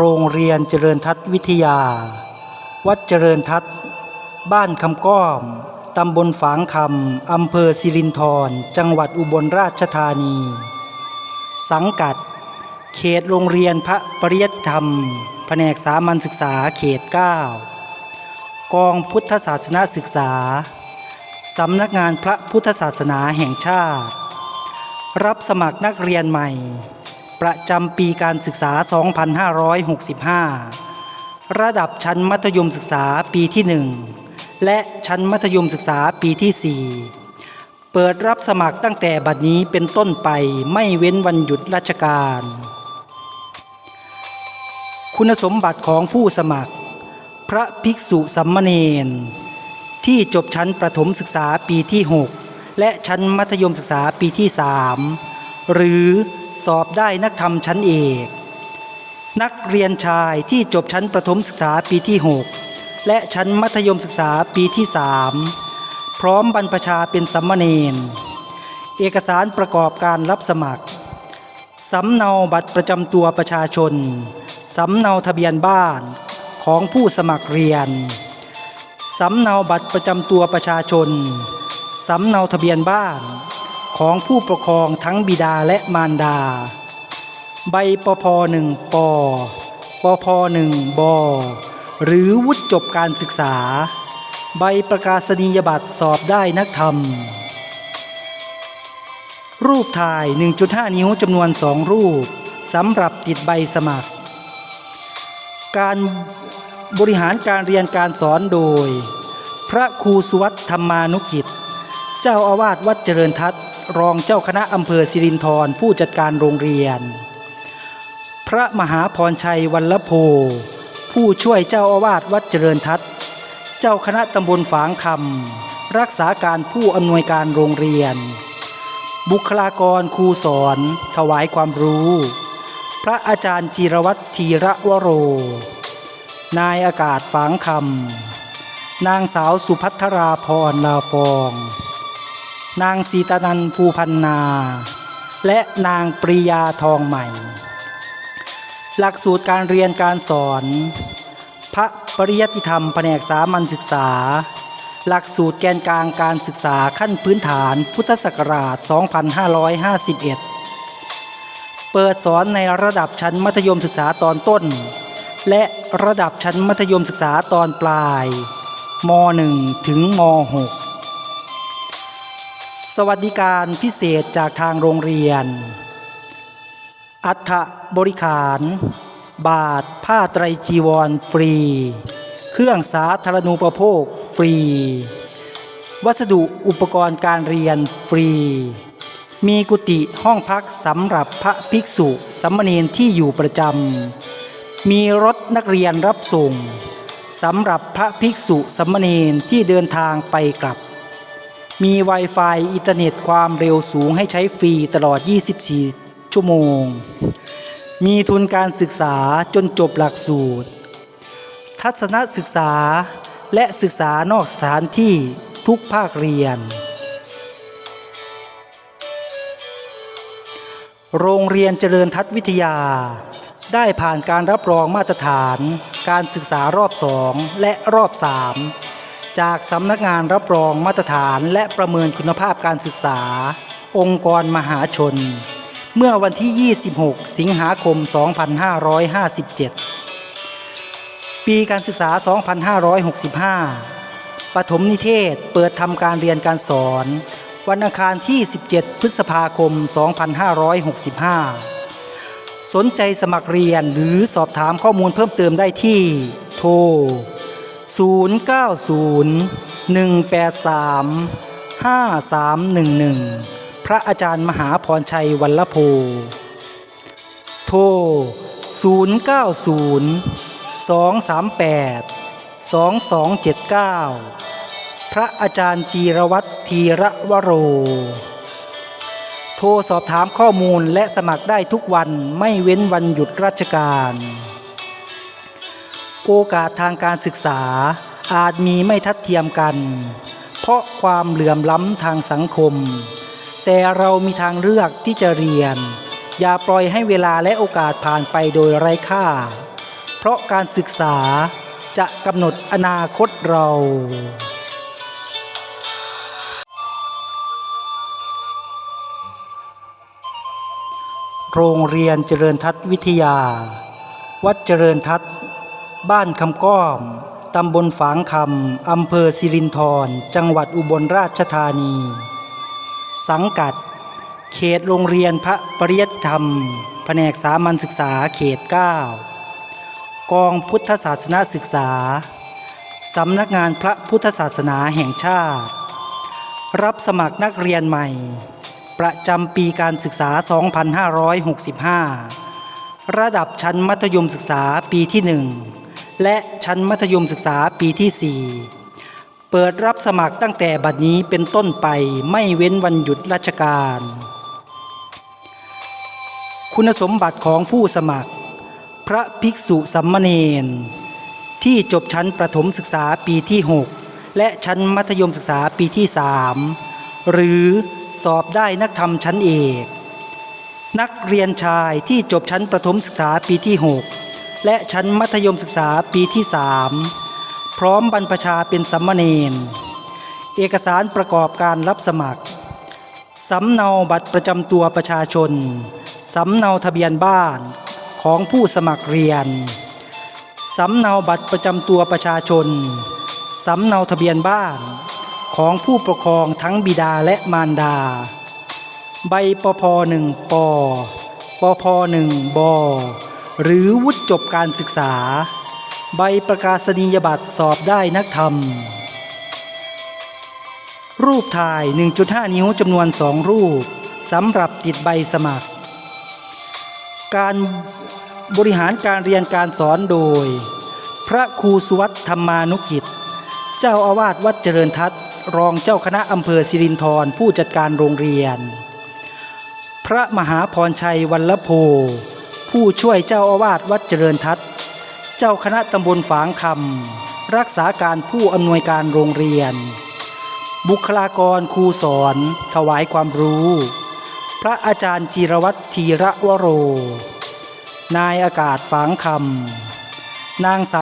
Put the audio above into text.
โรงเรียนเจริญทัศวิทยา วัดเจริญทัศบ้านคำก้อม ตำบลฝางคำอำเภอสิรินธรจังหวัดอุบลราชธานี สังกัด เขตโรงเรียนพระปริยติธรรม แผนกสามัญศึกษาเขต 9 กองพุทธศาสนาศึกษา สำนักงานพระพุทธศาสนาแห่งชาติ รับสมัครนักเรียนใหม่ ประจำปีการศึกษา 2565 ระดับชั้นมัธยมศึกษาปีที่ 1 และชั้นมัธยมศึกษาปีที่ 4 เปิดรับสมัครตั้งแต่บัดนี้เป็นต้นไปไม่เว้นวันหยุดราชการ คุณสมบัติของผู้สมัคร พระภิกษุสัมมเนนที่จบชั้นประถมศึกษาปีที่ 6 และชั้นมัธยมศึกษาปีที่ 3 หรือ สอบได้นักธรรมชั้นเอก นักเรียนชายที่จบชั้นประถมศึกษาปีที่ 6 และชั้นมัธยมศึกษาปีที่3พร้อมบรรพชาเป็นสัมมเนนเอกสารประกอบการรับสมัคร สำเนาบัตรประจำตัวประชาชน สำเนาทะเบียนบ้านของผู้สมัครเรียน สำเนาบัตรประจำตัวประชาชน สำเนาทะเบียนบ้าน ของผู้ปกครองทั้งบิดาและมารดา ใบปพหนึ่งปปพหนึ่งบหรือวุฒิจบการศึกษา ใบประกาศนียบัตรสอบได้นักธรรม รูปถ่าย 1.5 นิ้วจำนวน 2 รูปสำหรับติดใบสมัคร การบริหารการเรียนการสอนโดย พระครูสุวัตธรรมานุกิจ เจ้าอาวาสวัดเจริญทัศน์ รองเจ้าคณะอำเภอสิรินธรผู้จัดการโรงเรียน พระมหาพรชัยวัลลโพผู้ช่วยเจ้าอาวาสวัดเจริญทัศน์ เจ้าคณะตำบลฝางคำรักษาการผู้อำนวยการโรงเรียน บุคลากรครูสอน ถวายความรู้ พระอาจารย์จีรวัตรธีระวโร นายอากาศฝางคำนางสาวสุพัทราพรลาฟอง นางสีตานันภูพันนา และนางปริยาทองใหม่ หลักสูตรการเรียนการสอน พระปริยติธรรมแผนกสามัญศึกษา หลักสูตรแกนกลางการศึกษาขั้นพื้นฐานพุทธศักราช 2551 เปิดสอนในระดับชั้นมัธยมศึกษาตอนต้น และระดับชั้นมัธยมศึกษาตอนปลายม .1 ถึงม .6 สวัสดิการพิเศษจากทางโรงเรียน อัฐบริขาร บาทผ้าไตรจีวรฟรี เครื่องสาธารณูปโภคฟรี วัสดุอุปกรณ์การเรียนฟรี มีกุฏิห้องพักสำหรับพระภิกษุสมเณรที่อยู่ประจำ มีรถนักเรียนรับส่งสำหรับพระภิกษุสมเณรที่เดินทางไปกลับ มี Wi-Fi อินเทอร์เน็ตความเร็วสูงให้ใช้ฟรีตลอด 24 ชั่วโมง มีทุนการศึกษาจนจบหลักสูตร ทัศนศึกษาและศึกษานอกสถานที่ทุกภาคเรียน โรงเรียนเจริญทัศวิทยา ได้ผ่านการรับรองมาตรฐาน การศึกษารอบ2และรอบ3 จากสำนักงานรับรองมาตรฐานและประเมินคุณภาพการศึกษา องค์กรมหาชน เมื่อวันที่ 26 สิงหาคม 2557 ปีการศึกษา 2565 ปฐมนิเทศเปิดทำการเรียนการสอน วันอังคารที่ 17 พฤษภาคม 2565 สนใจสมัครเรียนหรือสอบถามข้อมูลเพิ่มเติมได้ที่ โทร 090 183 5311 พระอาจารย์มหาพรชัยวัลลโพโทร 090 238 2279 พระอาจารย์จีรวัตรธีระวโร โทรสอบถามข้อมูลและสมัครได้ทุกวันไม่เว้นวันหยุดราชการ โอกาสทางการศึกษาอาจมีไม่ทัดเทียมกัน เพราะความเหลื่อมล้ำทางสังคม แต่เรามีทางเลือกที่จะเรียน อย่าปล่อยให้เวลาและโอกาสผ่านไปโดยไร้ค่า เพราะการศึกษาจะกำหนดอนาคตเราโรงเรียนเจริญทัศน์วิทยา วัดเจริญทัศน์ บ้านคำก้อม ตำบลฝางคำอำเภอสิรินธรจังหวัดอุบลราชธานี สังกัด เขตโรงเรียนพระปริยัติธรรม แผนกสามัญศึกษาเขต 9 กองพุทธศาสนาศึกษา สำนักงานพระพุทธศาสนาแห่งชาติ รับสมัครนักเรียนใหม่ ประจำปีการศึกษา 2565ระดับชั้นมัธยมศึกษาปีที่1 และชั้นมัธยมศึกษาปีที่ 4 เปิดรับสมัครตั้งแต่บัดนี้เป็นต้นไปไม่เว้นวันหยุดราชการ คุณสมบัติของผู้สมัคร พระภิกษุสัมมเนนที่จบชั้นประถมศึกษาปีที่ 6 และชั้นมัธยมศึกษาปีที่ 3 หรือสอบได้นักธรรมชั้นเอก นักเรียนชายที่จบชั้นประถมศึกษาปีที่ 6 และชั้นมัธยมศึกษาปีที่3พร้อมบรรพชาเป็นสัมมเนนเอกสารประกอบการรับสมัคร สำเนาบัตรประจำตัวประชาชน สำเนาทะเบียนบ้านของผู้สมัครเรียน สำเนาบัตรประจำตัวประชาชน สำเนาทะเบียนบ้านของผู้ปกครองทั้งบิดาและมารดา ใบปพหนึ่งปปพหนึ่งบ หรือวุฒิจบการศึกษา ใบประกาศนียบัตรสอบได้นักธรรม รูปถ่าย 1.5 นิ้วจำนวน 2 รูปสำหรับติดใบสมัคร การบริหารการเรียนการสอนโดย พระครูสุวัตธรรมานุกิจ เจ้าอาวาสวัดเจริญทัศน์รองเจ้าคณะอำเภอสิรินธรผู้จัดการโรงเรียน พระมหาพรชัยวัลลโพ ผู้ช่วยเจ้าอาวาสวัดเจริญทัศน์ เจ้าคณะตำบลฝางคำรักษาการผู้อำนวยการโรงเรียน บุคลากรครูสอน ถวายความรู้ พระอาจารย์จิรวัตรธีระวโร นายอากาศฝางคำนางสาว